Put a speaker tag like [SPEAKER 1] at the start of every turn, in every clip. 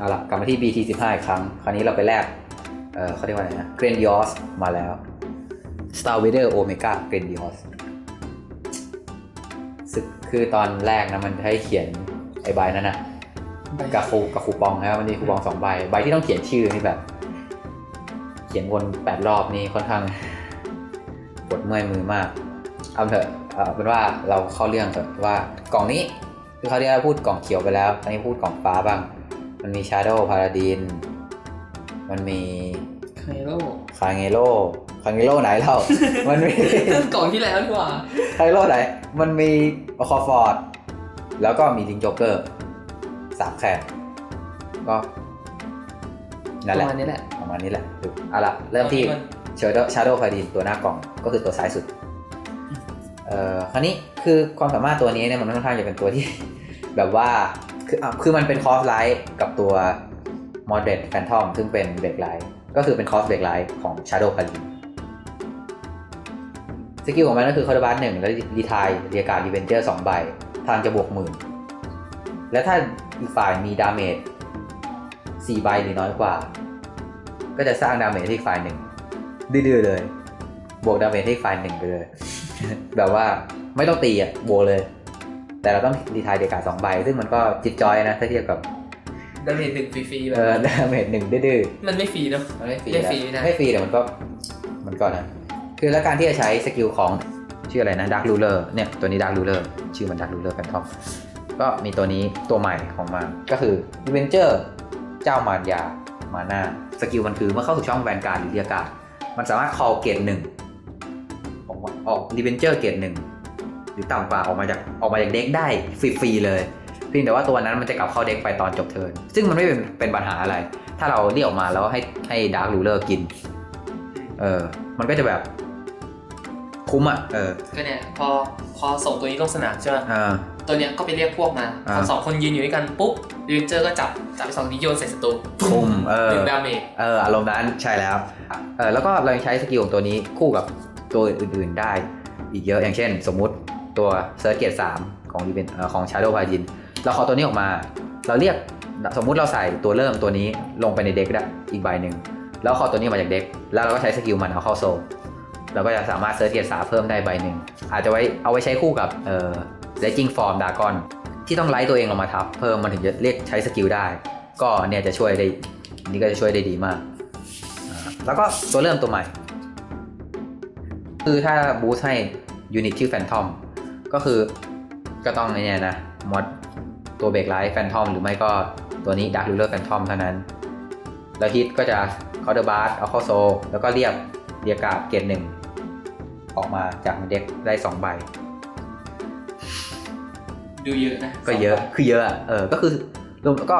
[SPEAKER 1] เอาละกลับมาที่ BT 15 อีกครั้ง คราวนี้เราไปแลกเออเขาเรียกว่าอะไรนะ Grandiose มาแล้ว Star Vader Omega Grandiose สึกคือตอนแรกนะมันให้เขียนไอ้ใบนั้นนะกับคูกับคูปองนะครับมันมีคูปองสองใบ ใบที่ต้องเขียนชื่อนี่แบบ เขียนวนแปดรอบนี่ค่อนข้างปวดเมื่อยมือมาก เอาเถอะเอาเป็นว่าเราเข้าเรื่องเถอะว่ากล่องนี้คือเขาวที่เราพูดกล่องเขียวไปแล้วอันนี้พูดกล่องฟ้าบ้าง มันมี Shadow Paladin มันมี
[SPEAKER 2] ไคโร่
[SPEAKER 1] คาเงโร่คาเงโร่ไหนเล่า มันมี
[SPEAKER 2] กล่องที่แล้วดีกว่า
[SPEAKER 1] คาเงโร่ไหน มันมีอคอฟอร์ด แล้วก็มีลิงโจเกอร์สามแค่ก็นั่นแห
[SPEAKER 2] ป
[SPEAKER 1] ละ
[SPEAKER 2] ระมาณนี้แหละ
[SPEAKER 1] ประมาณนี้แหละดูเอาละเริ่มที่
[SPEAKER 2] ตอนนี้มัน
[SPEAKER 1] Shadow Shadow Paladin ตัวหน้ากล่องก็คือตัวซ้ายสุด เอ่อคราวนี้คือความสามารถตัวนี้เนี่ยมันค่อนข้างจะเป็นตัวที่ แบบว่า คืออะคือมันเป็นคอสไลท์กับตัว Moderate Phantom ซึ่งเป็นเบรกไลท์ก็คือเป็นคอสเบรกไลท์ของ Shadow Paladin สกิลของมันก็คือคาร์บัสหนึ่งแล้วรีทายเรียการดีเวนเจอร์สองใบ ทางจะบวกหมื่น และถ้าอีกฝ่ายมีดาเมจสี่ใบหรือน้อยกว่า ก็จะสร้างดาเมจให้อีกฝ่ายหนึ่งดื้อเลย บวกดาเมจให้อีกฝ่ายหนึ่งไปเลย แบบว่าไม่ต้องตีอะบวกเลย แต่เราต้องรีทายเดียการสองใบ ซึ่งมันก็จิตจอยนะ ถ้าเทียบกับ
[SPEAKER 2] ดาเมจหนึ่งฟรีๆแบ
[SPEAKER 1] เอบอดาเมจหนึ่งดื้อ
[SPEAKER 2] มันไม่ฟรีเนาะ
[SPEAKER 1] ๆมันไม่ฟรี
[SPEAKER 2] ไม่ฟรี
[SPEAKER 1] แล้ว
[SPEAKER 2] นะ
[SPEAKER 1] ไม่ฟรีแต่มันก็มันก็นะคือแล้วการที่จะใช้สกิลของชื่ออะไรนะดักรูเลอร์เนี่ยตัวนี้ดักรูเลอร์ชื่อมันดักรูเลอร์แฟนทอมก็มีตัวนี้ตัวใหม่ของมันก็คือดิเวนเจอร์เจ้ามารยามาหน้าสกิลมันคือเมื่อเข้าสู่ช่องแวนการ์ดหรือเรียการ์ดมันสามารถ call เกรดหนึ่งออกมาออกดิเวนเจอร์เกรดหนึ่งห รือต่ำกว่าออกมาจากออกมาจากเด็กได้ฟรีๆเลยเพียงแต่ว่าตัวนั้นมันจะกลับเข้าเด็กไปตอนจบเทิร์นซึ่งมันไม่เป็นเป็นปัญหาอะไร ถ้าเราเรียกออกมาแล้วให้ให้ดาร์ r รูเลอร์กิน เออ มันก็จะแบบ คุ้มอะ เออ
[SPEAKER 2] ก็เนี่ยพอพอส่งตัวนี้ลงสนามใช่ไหม
[SPEAKER 1] อ่า
[SPEAKER 2] ตัวเนี้ยก็ไปเรียกพวกมา
[SPEAKER 1] อ่า
[SPEAKER 2] พอสองคนยืนอยู่ด้วยกันปุ๊บดีเวนเจอร์ก็จับจับไปสองทีโยนใส่ศัตรู
[SPEAKER 1] คุ้มเออ
[SPEAKER 2] หนึ่งดาเมจ
[SPEAKER 1] เอออารมณ์นั้นใช่แล้วเออแล้วก็เรายังใช้สกิลของตัวนี้คู่กับตัวอื่นๆได้ อีกเยอะอย่างเช่น สมมุติ ตัวเซิร์เกียร์สามของดีเวนของชาร์โดพายิน เราขอตัวนี้ออกมา เราเรียกสมมุติเราใส่ตัวเริ่มตัวนี้ลงไปในเด็กได้อีกใบหนึ่งแล้วขอตัวนี้มาจากเด็ก แล้วเราก็ใช้สกิลมันเอาเข้าโซลเราก็จะสามารถเซิร์ชเกียร์สามเพิ่มได้ใบหนึ่ง อาจจะไว้เอาไว้ใช้คู่กับเอ่อ Raging Form Dragon ที่ต้องไลท์ตัวเองลงมาทับ เพิ่มมันถึงจะเรียกใช้สกิลได้ ก็เนี่ยจะช่วยได้นี่ก็จะช่วยได้ดีมาก แล้วก็ตัวเริ่มตัวใหม่ คือถ้าบูสต์ให้ยูนิตชื่อแฟนทอม ก็คือก็ต้องไอ้เนี่ยนะมอดตัวเบรกไลท์แฟนทอมหรือไม่ก็ตัวนี้ดักลูเลอร์แฟนทอมเท่านั้น แล้วฮิตก็จะเคาน์เตอร์บาร์เอาเข้าโซ แล้วก็เรียบเรียกการ์ดเกรดหนึ่งออกมาจากเด็กได้สองใบ
[SPEAKER 2] ดูเยอะนะ
[SPEAKER 1] ก็เยอะคือเยอะอะเออก็คือรวมก็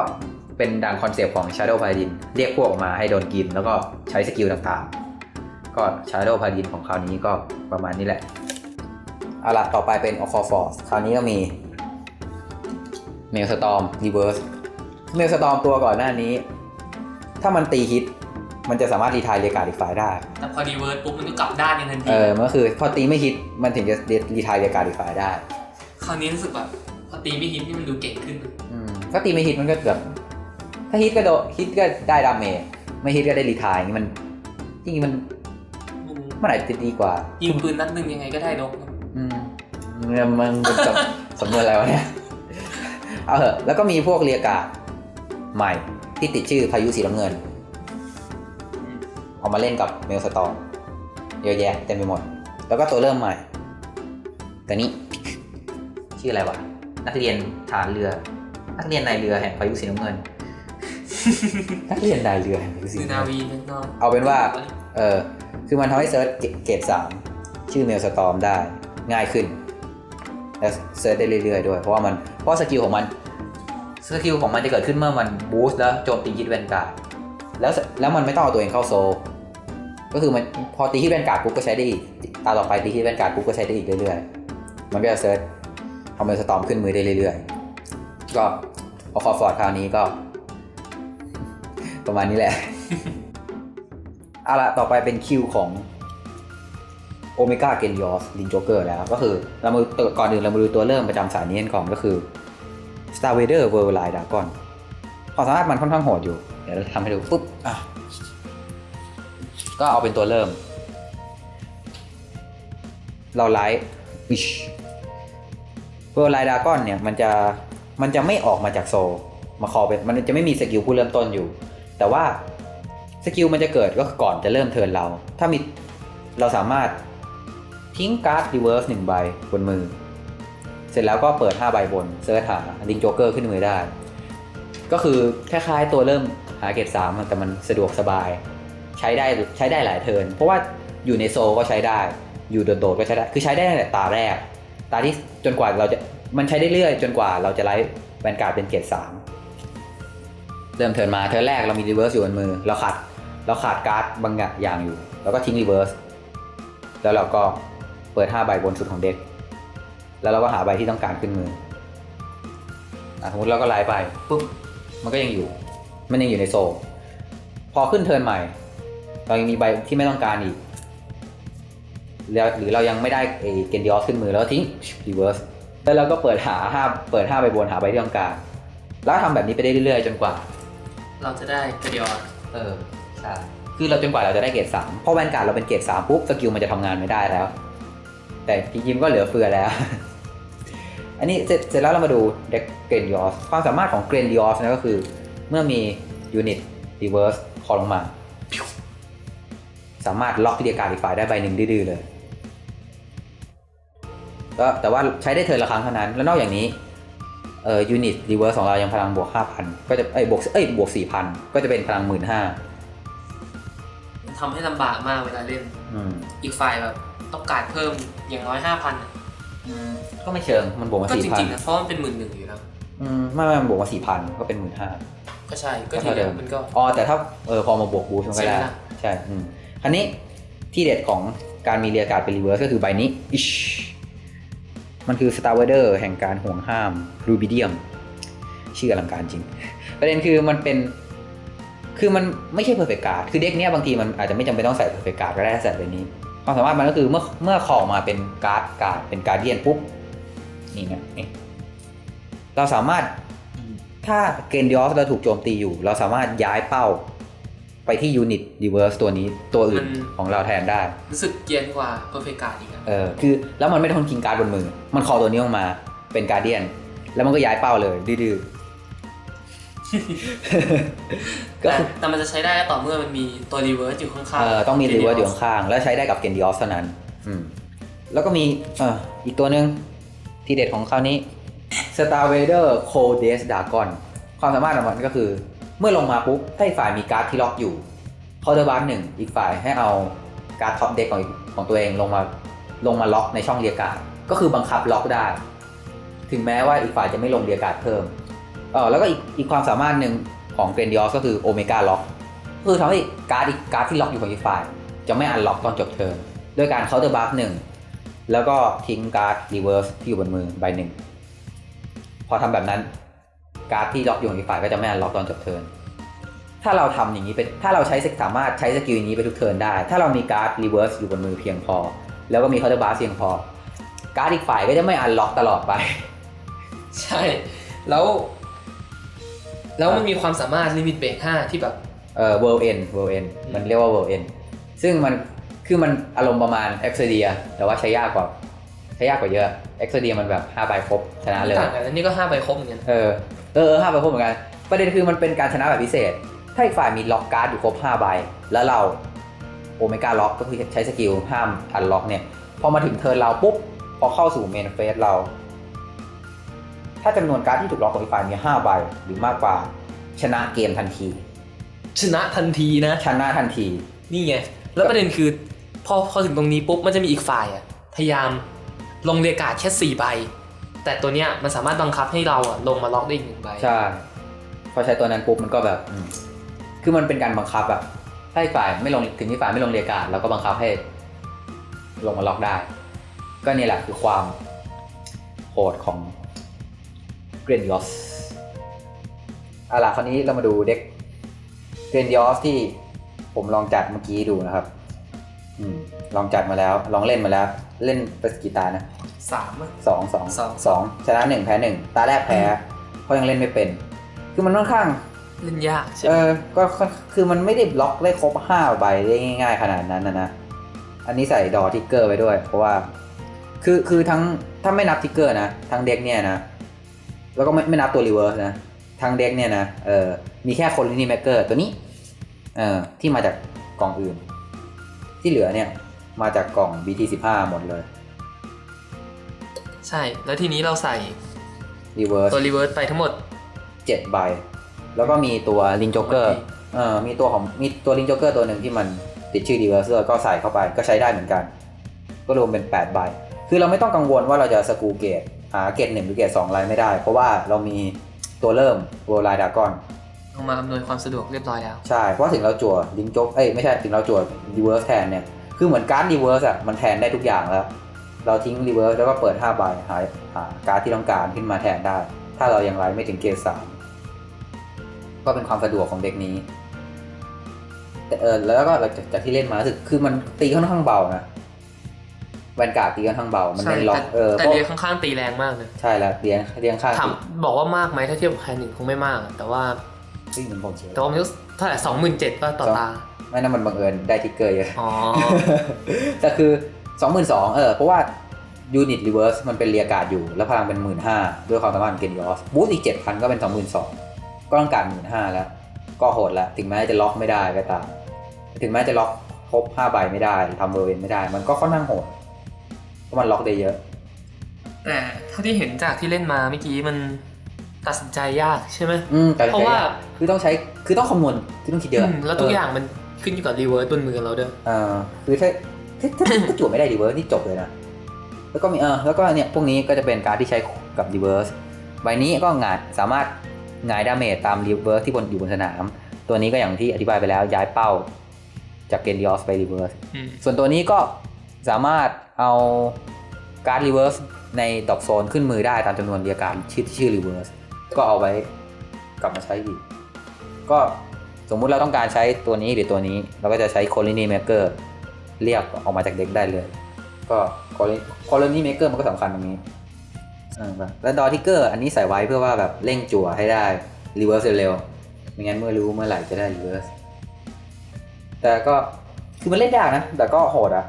[SPEAKER 1] เป็นดังคอนเซปต์ของ Shadow Paladin เรียกพวกออกมาให้โดนกิน แล้วก็ใช้สกิลต่างๆ ก็ Shadow Paladin ของคราวนี้ก็ประมาณนี้แหละ เอาละต่อไปเป็น o c o Force คราวนี้ก็มี Maelstrom Reverse Maelstrom ตัวก่อนหน้านี้ ถ้ามันตีฮิต มันจะสามารถรีทายเรียการ์ดอีกฝ่ายได้
[SPEAKER 2] แต่พอดีเวิร์ดปุ๊บมันก็กลับด้านกันทันที
[SPEAKER 1] เออมันก็คือพอตีไม่ฮิตมันถึงจะรีทายเรียการ์ดอีกฝ่ายได้
[SPEAKER 2] คราวนี้รู้สึกแบบพอตีไม่ฮิตนี่มันดูเก่งขึ้น
[SPEAKER 1] อืมถ้าตีไม่ฮิตมันก็แบบถ้าฮิตก็โดฮิตก็ได้ดาเมจไม่ฮิตก็ได้รีทายอย่างนี้มันจริงๆมัน
[SPEAKER 2] มัน
[SPEAKER 1] มันอาจจะดีกว่า
[SPEAKER 2] ยิงปืนนัดหนึ่งยังไงก็ได้นก
[SPEAKER 1] อืม มันมันเป็นสำ สำนวนอะไรวะเนี่ย เอาเถอะแล้วก็มีพวกเรียกาศใหม่ที่ติดชื่อพายุสีน้ำเงิน เอามาเล่นกับเมลสตอมเยอะแยะเต็มไปหมด แล้วก็ตัวเริ่มใหม่ ตัวนี้ ชื่ออะไรวะ นักเรียนฐานเรือ นักเรียนนายเรือแห่งพายุสีน้ำเงิน นักเรียนนายเรือแห่งพายุสี
[SPEAKER 2] คือ
[SPEAKER 1] น้ำ
[SPEAKER 2] นา
[SPEAKER 1] เงิน
[SPEAKER 2] วีนั่นก็
[SPEAKER 1] เอาเป็นว่า เออ คือมันทำให้เซิร์ชเกรดสามชื่อเมลสตอมได้ ง่ายขึ้นและเซิร์ชได้เรื่อยๆด้วย เพราะว่ามันเพราะสกิลของมันสกิลของมันจะเกิดขึ้นเมื่อมันบูสต์แล้วโจมตีฮิตแวนการ์ดแล้วแล้วมันไม่ต้องเอาตัวเองเข้าโซลก็คือมันพอตีฮิตแวนการ์ดปุ๊บก็ใช้ได้อีกตาต่อไปตีฮิตแวนการ์ดปุ๊บก็ใช้ได้อีกเรื่อยๆ มันก็จะเซิร์ชทำเมลสตอมขึ้นมือได้เรื่อยๆ ก็พอคอฟอร์ดคราวนี้ก็ ประมาณนี้แหละเอาละต่อไปเป็นคิวของ โอเมก้าเกนยอสลินโจเกอร์แล้วก็คือเรามาดูก่อนอื่นเรามาดูตัวเริ่มประจำสายนี้กันก่อนก็คือ Star Vader w o r l d Line Dragon ความสามารถมันค่อนข้างโหดอยู่ เดี๋ยวเราทำให้ดูปุ๊บอะก็เอาเป็นตัวเริ่ม เราไลท์วิชเพื่อไลท์ดากอนเนี่ยมันจะมันจะไม่ออกมาจากโซลมาคอเป็นมันจะไม่มีสกิลผู้เริ่มต้นอยู่ แต่ว่าสกิลมันจะเกิดก็ก่อนจะเริ่มเทิร์นเรา ถ้ามีเราสามารถ ทิ้งการ์ดรีเวิร์สหนึ่งใบบนมือ เสร็จแล้วก็เปิด 5 ใบบนเซิร์ชหาลิงโจ๊กเกอร์ขึ้นมือได้ ก็คือคล้ายๆตัวเริ่มหาเกรดสามแต่มันสะดวกสบาย ใช้ได้ใช้ได้หลายเทิร์นเพราะว่าอยู่ในโซลก็ใช้ได้ อยู่โดดๆก็ใช้ได้ คือใช้ได้ตั้งแต่ตาแรก ตาที่จนกว่าเราจะมันใช้ได้เรื่อยจนกว่าเราจะไล่แวนการ์ดเป็นเกรดสามเริ่มเทิร์นมาเทิร์นแรกเรามีรีเวิร์สอยู่บนมือเราขาดเราขาดการ์ดบางอย่างอยู่ แล้วก็ทิ้งรีเวิร์สแล้วเราก็ เปิด5ใบบนสุดของเด็ก แล้วเราก็หาใบที่ต้องการขึ้นมืออะสมมติเราก็ไล่ไปปุ๊บมันก็ยังอยู่ มันยังอยู่ในโซลพอขึ้นเทิร์นใหม่ เรายังมีใบที่ไม่ต้องการอีกแล้วหรือเรายังไม่ได้เอเกนดิออสขึ้นมือแล้วทิ้งรีเวิร์สแล้วเราก็เปิดหาห้าเปิดห้าใบบนหาใบที่ต้องการ แล้วทำแบบนี้ไปได้เรื่อยๆ จนกว่า
[SPEAKER 2] เราจะได้กระเดียว
[SPEAKER 1] เออใช่คือเราจนกว่าเราจะได้เกรดสามเพราะแวนการ์ดเราเป็นเกรดสามปุ๊บสกิลมันจะทำงานไม่ได้แล้ว แต่จริงๆก็เหลือเฟือแล้ว อันนี้เสร็จเสร็จแล้วเรามาดูเด็กเกรนดิออสความสามารถของเกรนดิออสนะก็คือ เมื่อมียูนิตรีเวิร์สคอลงมา สามารถล็อกพิธีการอีกฝ่ายได้ใบหนึ่งดื้อๆเลยก็แต่ว่าใช้ได้เทิร์นละครั้งเท่านั้น แล้วนอกจากนี้เอ่อยูนิตรีเวิร์สของเรายังพลังบวก 5,000 ก็จะเอ้ยบวกเอ้ยบวก 4,000 ก็จะเป็นพลัง 15,000
[SPEAKER 2] ทำให้ลำบากมากเวลาเล่น
[SPEAKER 1] อืม
[SPEAKER 2] อีกฝ่ายแบบ ต้องการเพิ่มอย่างน้อยห้าพัน
[SPEAKER 1] อืมก็ไม่เชิงมันบวกมา
[SPEAKER 2] ก็จริงๆ
[SPEAKER 1] 4,000
[SPEAKER 2] นะเพราะมันเป็นหมื่นหนึ่งอยู่แล้ว
[SPEAKER 1] อืมไม่ไม่มันบวกมา4,000ก็เป็น15,000
[SPEAKER 2] ก็ใช่ก็
[SPEAKER 1] ก็
[SPEAKER 2] ที
[SPEAKER 1] เท่าเดิ
[SPEAKER 2] เดียว
[SPEAKER 1] ม
[SPEAKER 2] มันก็
[SPEAKER 1] อ๋อแต่ถ้าเออพอมาบวกบูสมันก็ได้
[SPEAKER 2] ใช่ไหมล่ะ
[SPEAKER 1] ใช่อืมคันนี้ที่เด็ดของการมีเรียการ์ดเป็นรีเวิร์สก็คือใบนี้อิชมันคือ Star w a d e r แห่งการห่วงห้ามรูบิเดียมชื่ออลังการจริง ประเด็นคือมันเป็น คือมันไม่ใช่เพอร์เฟกการ์ดคือเด็กเนี้ยบางทีมันอาจจะไม่จำเป็นต้องใส่เพอร์เฟกการ์ดก็ได้ถ้าใส่ใบนี้ ความสามารถมันก็คือเมื่อเมื่อขอออกมาเป็นการ์ดการ์ดเป็นการเดียนปุ๊บนี่นะนี่เราสามารถถ้าเกนดิออสเราถูกโจมตีอยู่ เราสามารถย้ายเป้าไปที่ยูนิตรีเวิร์สตัวนี้ตัวอื่นของเราแทนได้
[SPEAKER 2] รู้สึกเกรียนกว่าเพอร์เฟกต์การ์ดอีกนะ
[SPEAKER 1] เออคือแล้วมันไม่ได้ทนคิงการ์ดบนมือ มันคอตัวนี้ออกมาเป็นการเดียน แล้วมันก็ย้ายเป้าเลยดื้อๆ ก็
[SPEAKER 2] แต่
[SPEAKER 1] คือ
[SPEAKER 2] แต่มันจะใช้ได้ก็ต่อเมื่อมันมีตัวรีเวิร์สอยู่ข้างๆ
[SPEAKER 1] เออต้องมีรีเวิร์สอยู่ข้างๆแล้วใช้ได้กับเกนดิออสเท่านั้น อืม แล้วก็มีเอ่ออีกตัวหนึ่งที่เด็ดของคราวนี้ Star Vader Codes Dragon ความสามารถของมันก็คือ เมื่อลงมาปุ๊บถ้าอีกฝ่ายมีการ์ดที่ล็อกอยู่เคาน์เตอร์บาร์หนึ่งอีกฝ่ายให้เอาการ์ดท็อปเด็กของอีกของตัวเองลงมาลงมาล็อกในช่องเรียกการ์ดก็คือบังคับล็อกได้ ถึงแม้ว่าอีกฝ่ายจะไม่ลงเรียกการ์ดเพิ่ม เออแล้วก็อีกอีกความสามารถหนึ่งของเกรนดิออสก็คือโอเมก้าล็อกคือทำให้การ์ดอีกการ์ดที่ล็อกอยู่ของอีกฝ่ายจะไม่อันล็อกตอนจบเทิร์นด้วยการเคาน์เตอร์บาร์หนึ่งแล้วก็ทิ้งการ์ดรีเวิร์สที่อยู่บนมือใบหนึ่งพอทำแบบนั้นการ์ดที่ล็อกอยู่ของอีกฝ่ายก็จะไม่อันล็อกตอนจบเทิร์นถ้าเราทำอย่างนี้เป็นถ้าเราใช้สามารถใช้สกิลนี้ไปทุกเทิร์นได้ ถ้าเรามีการ์ดรีเวิร์สอยู่บนมือเพียงพอ แล้วก็มีเคาน์เตอร์บาร์เพียงพอ การ์ดอีกฝ่ายก็จะไม่อันล็อกตลอดไป
[SPEAKER 2] ใช่ แล้ว แล้วมันมีความสามารถลิมิตเบรกห้าที่แบบ
[SPEAKER 1] เอ่อ world end world end มันเรียกว่า world end ซึ่งมันคือมันอารมณ์ประมาณ e x o d i a แต่ว่าใช้ยากกว่าใช้ยากกว่าเยอะ e x o d i a มันแบบ5ใบครบชนะเลย
[SPEAKER 2] ต่างกันแล้วนี่ก็ห้าใบครบเหมือนกัน
[SPEAKER 1] เออเออห้าใบครบเหมือนกัน ประเด็นคือมันเป็นการชนะแบบพิเศษ ถ้าอีกฝ่ายมีล็อกการ์ดอยู่ครบ5ใบแล้วเราโอเมก้าล็อกก็คือใช้สกิลห้ามอันล็อกเนี่ยพอมาถึงเทิร์นเราปุ๊บพอเข้าสู่เมนเฟสเรา ถ้าจำนวนการ์ดที่ถูกล็อกของอีกฝ่ายมี5ใบหรือมากกว่าชนะเกมทันที
[SPEAKER 2] ชนะทันทีนะ
[SPEAKER 1] ชนะทันที
[SPEAKER 2] นี่ไง แล้วประเด็นคือ พอพอถึงตรงนี้ปุ๊บมันจะมีอีกฝ่ายอะพยายามลงเรียกการ์ดแค่สี่ใบ แต่ตัวเนี้ยมันสามารถบังคับให้เราอะลงมาล็อกได้อีกหนึ่งใบ
[SPEAKER 1] ใช่พอใช้ตัวนั้นปุ๊บมันก็แบบอืมคือมันเป็นการบังคับอะถ้าอีกฝ่ายไม่ลงถึงที่ฝ่ายไม่ลงเรียกการดเราก็บังคับให้ ลงมาล็อกได้ ก็นี่แหละคือความโหดของ เกรนดิออสเอาล่ะคราวนี้เรามาดูเด็กเกรนดิออสที่ผมลองจัดเมื่อกี้ดูนะครับอืมลองจัดมาแล้ว ลองเล่นมาแล้ว เล่นไปสกกี่ตานะ
[SPEAKER 2] สามอะ
[SPEAKER 1] สองสอง
[SPEAKER 2] สอง
[SPEAKER 1] สองชนะหนึ่งแพ้หนึ่งตาแรกแพ้เพราะยังเล่นไม่เป็น คือมันค่อนข้าง
[SPEAKER 2] เล่นยากใช่
[SPEAKER 1] เอ
[SPEAKER 2] ไหม
[SPEAKER 1] อ ก็ก็คือมันไม่ได้บล็อกได้ครบห้าใบได้ง่าย ๆ ขนาดนั้นนะนะ อันนี้ใส่ดอทิกเกอร์ไว้ด้วย เพราะว่า คือ คือทั้ง ถ้าไม่นับทิกเกอร์นะ ทั้งเด็กเนี่ยนะ แล้วก็ไม่ไม่นับตัวรีเวิร์สนะทั้งเด็กเนี่ยนะเออมีแค่คนลินีแมกเกอร์ตัวนี้เออที่มาจากกล่องอื่น ที่เหลือเนี่ยมาจากกล่อง BT15 หมดเลย
[SPEAKER 2] ใช่ แล้วทีนี้เราใส่
[SPEAKER 1] รีเวิร์ส
[SPEAKER 2] ตัวรีเวิร์สไปทั้งหมด
[SPEAKER 1] เจ็ดใบ แล้วก็มีตัวลิงโจเกอร์
[SPEAKER 2] โอเค
[SPEAKER 1] เออมีตัวของมีตัวลิงโจเกอร์ตัวหนึ่งที่มันติดชื่อดีเวอร์เซอร์ก็ใส่เข้าไปก็ใช้ได้เหมือนกัน ก็รวมเป็น 8 ใบ คือเราไม่ต้องกังวลว่าเราจะสกรูเกต หาเกตหนึ่งหรือเกตสองอะไรไม่ได้ เพราะว่าเรามีตัวเริ่มเวอร์ไลดากอน
[SPEAKER 2] เอามาอำนวยความสะดวกเรียบร้อยแล้ว
[SPEAKER 1] ใช่ เพราะถึงเราจั่วลิงโจเอ้ยไม่ใช่ถึงเราจั่วดีเวอร์สแทนเนี่ย คือเหมือนการ์ดดีเวอร์สอะมันแทนได้ทุกอย่างแล้ว เราทิ้งรีเวิร์สแล้วก็เปิด5ใบหาหาการ์ดที่ต้องการขึ้นมาแทนได้ ถ้าเรายังไลฟ์ไม่ถึงเกรดสามก็เป็นความสะดวกของเด็กนี้แต่เออแล้วก็หลังจากจากที่เล่นมารู้สึกคือมันตีค่อนข้างเบานะ แวนการ์ดตีค่อนข้างเบา มัน
[SPEAKER 2] ใช่
[SPEAKER 1] เน้นล็อก
[SPEAKER 2] แต่
[SPEAKER 1] เออ
[SPEAKER 2] แต่
[SPEAKER 1] เพราะ
[SPEAKER 2] เรียงข้างๆตีแรงมากเลย
[SPEAKER 1] ใช่แล้วเลี้ยงเลี้ยงข้าง
[SPEAKER 2] ถามบอกว่ามากไหมถ้าเทียบกับแคนหนึ่งคงไม่มากอะแต่ว่า
[SPEAKER 1] ซึ่งเหมือนผมเชื่อ
[SPEAKER 2] แต่ว่ามันก็เท่าไหร่สองหมื่นเจ็ดก็ต่อตา
[SPEAKER 1] ไม่นั่นมันบังเอิญได้ทิกเกอร์เยอะ
[SPEAKER 2] อ๋อ
[SPEAKER 1] แต่คือ22,000เออเพราะว่ายูนิตรีเวิร์สมันเป็นเรียการ์ดอยู่ แล้วพลังเป็น15,000ด้วยความสามารถของเกนยอสบูสต์อีก7,000ก็เป็น22,000ก็ต้องการ15,000แล้ว ก็โหดแล้ว ถึงแม้จะล็อกไม่ได้ก็ตาม ถึงแม้จะล็อกครบ5ใบไม่ได้ทำเวอร์เวนไม่ได้ มันก็ค่อนข้างโหดเพ ราะมันล็อกได้เยอะ
[SPEAKER 2] แต่เท่าที่เห็นจากที่เล่นมาเมื่อกี้มันตัดสินใจยากใช่ไหม
[SPEAKER 1] อืมแต่
[SPEAKER 2] เพราะว่า
[SPEAKER 1] คือต้องใช้คือต้องคำนวณคือต้องคิดเยอะ
[SPEAKER 2] อืมแล้วทุกอย่างมันขึ้นอยู่กับรีเวิร์สบนมือเราด้วย
[SPEAKER 1] เออคือถ้าถ้าถ้าถ้าจั่วไม่ได้รีเวิร์สนี่จบเลยนะแล้วก็มีเออแล้วก็เนี่ยพวกนี้ก็จะเป็นการดที่ใช้กับรีเวิร์สใบนี้ก็งานสามารถงายดาเมจตามรีเวิร์สที่บนอยู่บนสนาม ตัวนี้ก็อย่างที่อธิบายไปแล้วย้ายเป้า จากเกนดิออสไปรีเวิร์ส
[SPEAKER 2] อืม
[SPEAKER 1] ส่วนตัวนี้ก็สามารถ เอาการ์ดรีเวิร์สในดอกโซนขึ้นมือได้ตามจำนวนเรียกการชื่อที่ชื่อรีเวิร์สก็เอาไว้กลับมาใช้อีก ก็สมมุติเราต้องการใช้ตัวนี้หรือตัวนี้ เราก็จะใช้ colony maker เรียกออกมาจากเด็กได้เลย ก็ colony maker มันก็สำคัญตรงนี้แล้วดอทิกเกอร์อันนี้ใส่ไว้เพื่อว่าแบบเร่งจั่วให้ได้ reverse เร็วๆไม่งั้นเมื่อรู้เมื่อไหร่จะได้ reverse แต่ก็คือมันเล่นยากนะ แต่ก็โหดอะ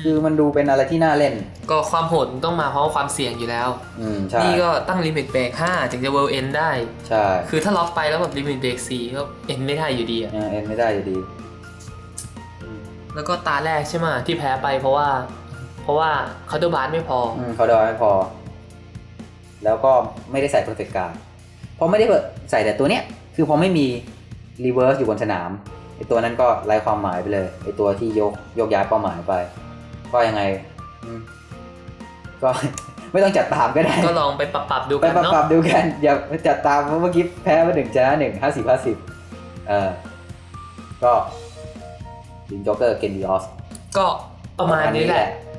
[SPEAKER 1] คือมันดูเป็นอะไรที่น่าเล่น
[SPEAKER 2] ก็ความโหดมันต้องมาเพราะว่าความเสี่ยงอยู่แล้ว
[SPEAKER 1] อืมใช่
[SPEAKER 2] นี่ก็ตั้งลิมิตเบรก5ถึงจะเวิลด์เอนได้
[SPEAKER 1] ใช่
[SPEAKER 2] คือถ้าล็อกไปแล้วแบบลิมิตเบรก4ก็เอ็นไม่ได้อยู่ดีอะ
[SPEAKER 1] เออเอ็นไม่ได้อยู่ดีอืม
[SPEAKER 2] แล้วก็ตาแรกใช่ไหมที่แพ้ไปเพราะว่า เพราะว่าเคาน์เตอร์บาร์ไม่พอ
[SPEAKER 1] อืมเขาดอยไม่พอ แล้วก็ไม่ได้ใส่เพอร์เฟกการพอไม่ได้ใส่แต่ตัวเนี้ย คือพอไม่มีรีเวิร์สอยู่บนสนามไอตัวนั้นก็ไร้ความหมายไปเลยไอตัวที่ยกยกย้ายเป้าหมายไป ก็ยังไงอืมก็ ไม่ต้องจัดตามก็ได้
[SPEAKER 2] ก็ลองไปปรับปรับๆดู
[SPEAKER 1] ไป
[SPEAKER 2] กัน
[SPEAKER 1] ปรับ
[SPEAKER 2] เนาะ
[SPEAKER 1] ปรับดูกันอย่าจัดตามเพราะเมื่อกี้แพ้มาหนึ่งชนะหนึ่งห้าสิบห้าสิบเออก็ลิงจ็อกเกอร์เกนดิออส
[SPEAKER 2] ก็ประมาณนี้แหละ
[SPEAKER 1] ป